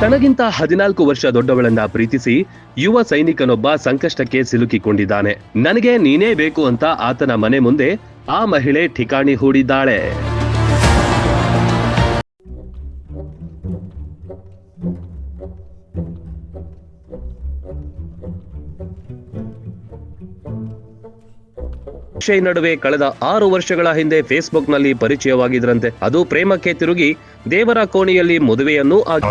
ತನಗಿಂತ ಹದಿನಾಲ್ಕು ವರ್ಷ ದೊಡ್ಡವಳನ್ನ ಪ್ರೀತಿಸಿ ಯುವ ಸೈನಿಕನೊಬ್ಬ ಸಂಕಷ್ಟಕ್ಕೆ ಸಿಲುಕಿಕೊಂಡಿದ್ದಾನೆ. ನನಗೆ ನೀನೇ ಬೇಕು ಅಂತ ಆತನ ಮನೆ ಮುಂದೆ ಆ ಮಹಿಳೆ ಠಿಕಾಣಿ ಹೂಡಿದ್ದಾಳೆ. ಅಕ್ಷಯ್ ನಡುವೆ ಕಳೆದ ಆರು ವರ್ಷಗಳ ಹಿಂದೆ ಫೇಸ್ಬುಕ್ನಲ್ಲಿ ಪರಿಚಯವಾಗಿದ್ರಂತೆ. ಅದು ಪ್ರೇಮಕ್ಕೆ ತಿರುಗಿ ದೇವರ ಕೋಣೆಯಲ್ಲಿ ಮದುವೆಯನ್ನು ಆಗಿ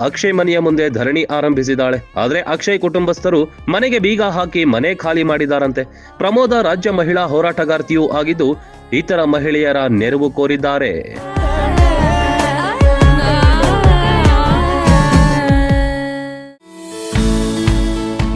ಅಕ್ಷಯ್ ಮನೆಯ ಮುಂದೆ ಧರಣಿ ಆರಂಭಿಸಿದಾಳೆ ಆದ್ರೆ ಅಕ್ಷಯ್ ಕುಟುಂಬಸ್ಥರು ಮನೆಗೆ ಬೀಗ ಹಾಕಿ ಮನೆ ಖಾಲಿ ಮಾಡಿದಾರಂತೆ. ಪ್ರಮೋದ ರಾಜ್ಯ ಮಹಿಳಾ ಹೋರಾಟಗಾರ್ತಿಯೂ ಆಗಿದ್ದು ಇತರ ಮಹಿಳೆಯರ ನೆರವು ಕೋರಿದ್ದಾರೆ.